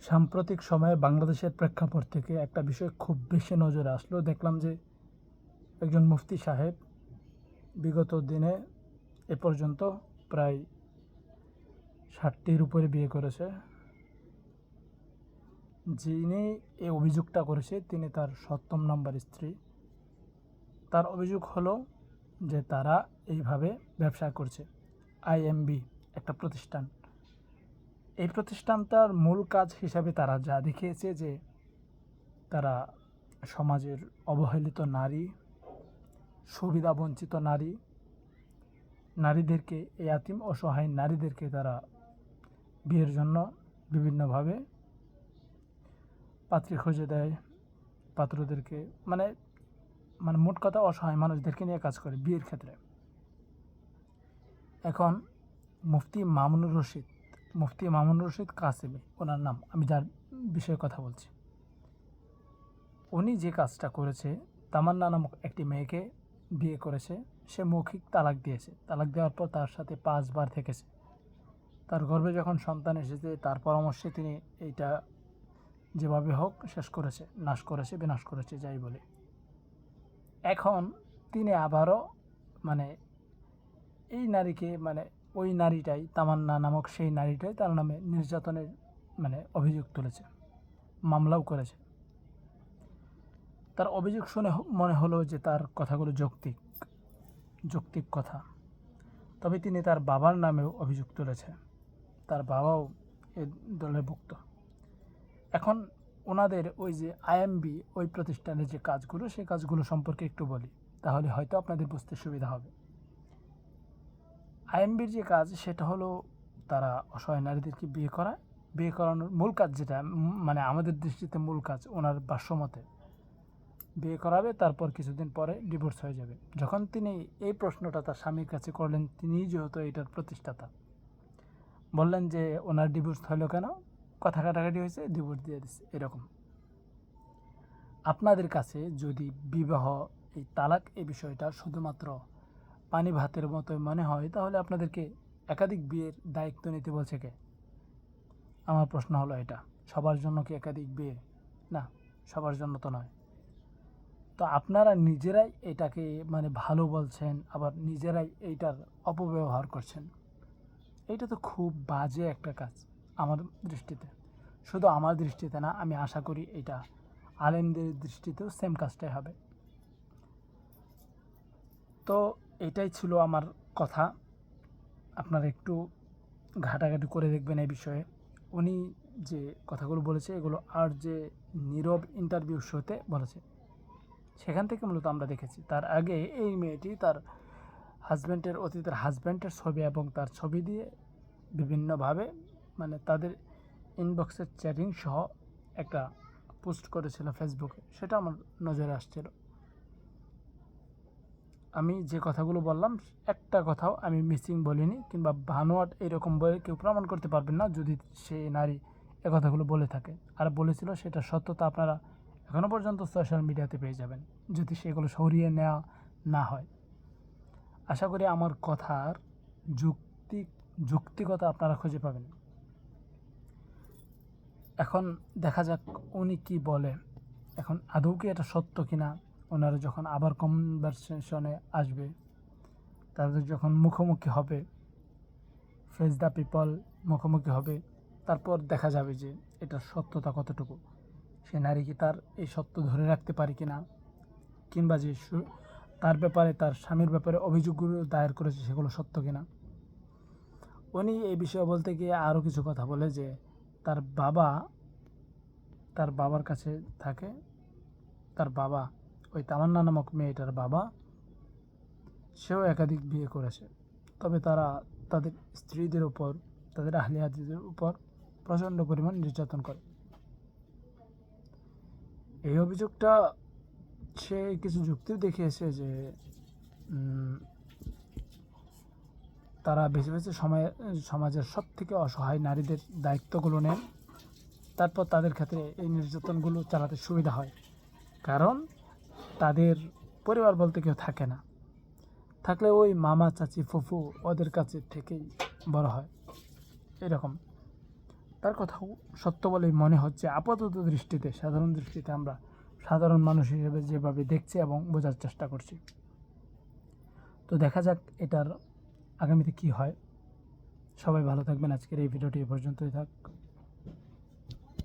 সাম্প্রতিক সময়ে বাংলাদেশের প্রেক্ষাপট থেকে একটা বিষয় খুব বেশি নজরে আসলো। দেখলাম যে একজন মুফতি সাহেব বিগত দিনে এ পর্যন্ত প্রায় ষাটটির উপরে বিয়ে করেছে। যিনি এই অভিযোগটা করেছে, তিনি তার সপ্তম নাম্বার স্ত্রী। তার অভিযোগ হলো যে তারা এইভাবে ব্যবসা করছে। আইএমবি একটা প্রতিষ্ঠান। এই প্রতিষ্ঠানটার মূল কাজ হিসাবে তারা যা দেখিয়েছে যে তারা সমাজের অবহেলিত নারী সুবিধাবঞ্চিত নারী, নারীদেরকে এই আতিম অসহায় নারীদেরকে তারা বিয়ের জন্য বিভিন্নভাবে পাত্রী খুঁজে দেয়, পাত্রদেরকে মানে মানে মোট কথা অসহায় মানুষদেরকে নিয়ে কাজ করে বিয়ের ক্ষেত্রে। এখন মুফতি মামুনুর রশিদ মুফতি মামুন রশিদ কাসেমি, ওনার নাম, আমি যার বিষয়ে কথা বলছি। উনি যে কাজটা করেছে, তামান্না নামক একটি মেয়েকে বিয়ে করেছে, সে মৌখিক তালাক দিয়েছে। তালাক দেওয়ার পর তার সাথে পাঁচবার থেকেছে। তার গর্ভে যখন সন্তান এসেছে, তার পরামর্শে তিনি এইটা যেভাবে হোক শেষ করেছে, নাশ করেছে, বিনাশ করেছে, যাই বলে। এখন তিনি আবারও মানে এই নারীকে মানে ওই নারীটাই, তামান্না নামক সেই নারীটাই তার নামে নির্যাতনের মানে অভিযোগ তুলেছে, মামলাও করেছে। তার অভিযোগ শুনে মনে হলো যে তার কথাগুলো যৌক্তিক যৌক্তিক কথা। তবে তিনি তার বাবার নামেও অভিযোগ তুলেছে। তার বাবাও এ দলের ভুক্ত। এখন ওনাদের ওই যে আইএমবি ওই প্রতিষ্ঠানের যে কাজগুলো সেই কাজগুলো সম্পর্কে একটু বলি। তাহলে হয়তো আপনাদের বুঝতে সুবিধা হবে। আইএমবির যে কাজ, সেটা হলো তারা অসহায় নারীদেরকে বিয়ে করা। বিয়ে করানোর মূল কাজ যেটা মানে আমাদের দৃষ্টিতে মূল কাজ, ওনার ভাষ্যমতে বিয়ে করাবে, তারপর কিছুদিন পরে ডিভোর্স হয়ে যাবে। যখন তিনি এই প্রশ্নটা তার স্বামীর কাছে করলেন তিনি যেহেতু এটার প্রতিষ্ঠাতা। বললেন যে, ওনার ডিভোর্স হলো কেন? কথা কাটাকাটি হয়েছে, ডিভোর্স দিয়ে দিচ্ছে এরকম। আপনাদের কাছে যদি বিবাহ, এই তালাক এই বিষয়টা শুধুমাত্র পানি ভাতের মতো মনে হয়, তাহলে আপনাদেরকে একাধিক বিয়ের দায়িত্ব নিতে বলছে কে? আমার প্রশ্ন হলো এটা, সবার জন্য কি একাধিক বিয়ে? না, সবার জন্য তো নয়। তো আপনারা নিজেরাই এটাকে মানে ভালো বলছেন, আবার নিজেরাই এইটার অপব্যবহার করছেন। এইটা তো খুব বাজে একটা কাজ আমার দৃষ্টিতে। শুধু আমার দৃষ্টিতে না, আমি আশা করি এটা আলেমদের দৃষ্টিতেও সেম কাজটাই হবে। তো এটাই ছিল আমার কথা। আপনারা একটু ঘাটাঘাটি করে দেখবেন এই বিষয়ে। উনি যে কথাগুলো বলেছে, এগুলো আর যে নীরব ইন্টারভিউ শোতে বলেছে, সেখান থেকে মূলত আমরা দেখেছি। তার আগে এই মেয়েটি তার হাজব্যান্ডের অতীতের হাজব্যান্ডের ছবি এবং তার ছবি দিয়ে বিভিন্নভাবে মানে তাদের ইনবক্সের চ্যাটিং সহ একটা পোস্ট করেছিল ফেসবুকে সেটা আমার নজরে আসছিল। আমি যে কথাগুলো বললাম, একটা কথাও আমি মিসিং বলিনি কিংবা ভানোয়াট এরকম বলে কেউ প্রমাণ করতে পারবেন না যদি সে নারী এ কথাগুলো বলে থাকে। আর বলেছিল সেটা সত্যতা আপনারা এখনও পর্যন্ত সোশ্যাল মিডিয়াতে পেয়ে যাবেন, যদি সেগুলো সরিয়ে নেওয়া না হয়। আশা করি আমার কথার যুক্তি, যুক্তিকতা আপনারা খুঁজে পাবেন। এখন দেখা যাক উনি কি বলে। এখন আদৌ কি এটা সত্য কিনা? ওনারা যখন আবার কনভারসেশনে আসবে, তাদের যখন মুখোমুখি হবে ফেস দ্য পিপল মুখোমুখি হবে, তারপর দেখা যাবে যে এটার সত্যতা কতটুকু। সে নারী কি তার এই সত্য ধরে রাখতে পারে কি না কিংবা যে তার ব্যাপারে, তার স্বামীর ব্যাপারে অভিযোগগুলো দায়ের করেছে, সেগুলো সত্য কিনা? উনি এই বিষয়ে বলতে গিয়ে আরও কিছু কথা বলে যে, তার বাবা, তার বাবার কাছে থাকে, তার বাবা ওই তামান্না নামক মেয়েটার বাবা, সেও একাধিক বিয়ে করেছে। তবে তারা তাদের স্ত্রীদের উপর, তাদের আহলিয়াদের উপর প্রচণ্ড পরিমাণ নির্যাতন করে। এই অভিযোগটা সে কিছু যুক্তিও দেখিয়েছে যে তারা বেছে বেছে সময়, সমাজের সব থেকে অসহায় নারীদের দায়িত্বগুলো নেন। তারপর তাদের ক্ষেত্রে এই নির্যাতনগুলো চালাতে সুবিধা হয়। কারণ তাদের পরিবার বলতে কেউ থাকে না। থাকলে ওই মামা, চাচি, ফুফু ওদের কাছে থেকেই বড় হয়। এরকম। তার কথাও সত্য বলেই মনে হচ্ছে। আপাতত দৃষ্টিতে, সাধারণ দৃষ্টিতে আমরা সাধারণ মানুষ হিসেবে যেভাবে দেখছি এবং বোঝার চেষ্টা করছি। তো দেখা যাক এটার আগামীতে কি হয়। সবাই ভালো থাকবেন। আজকের এই ভিডিওটি এ পর্যন্তই থাক।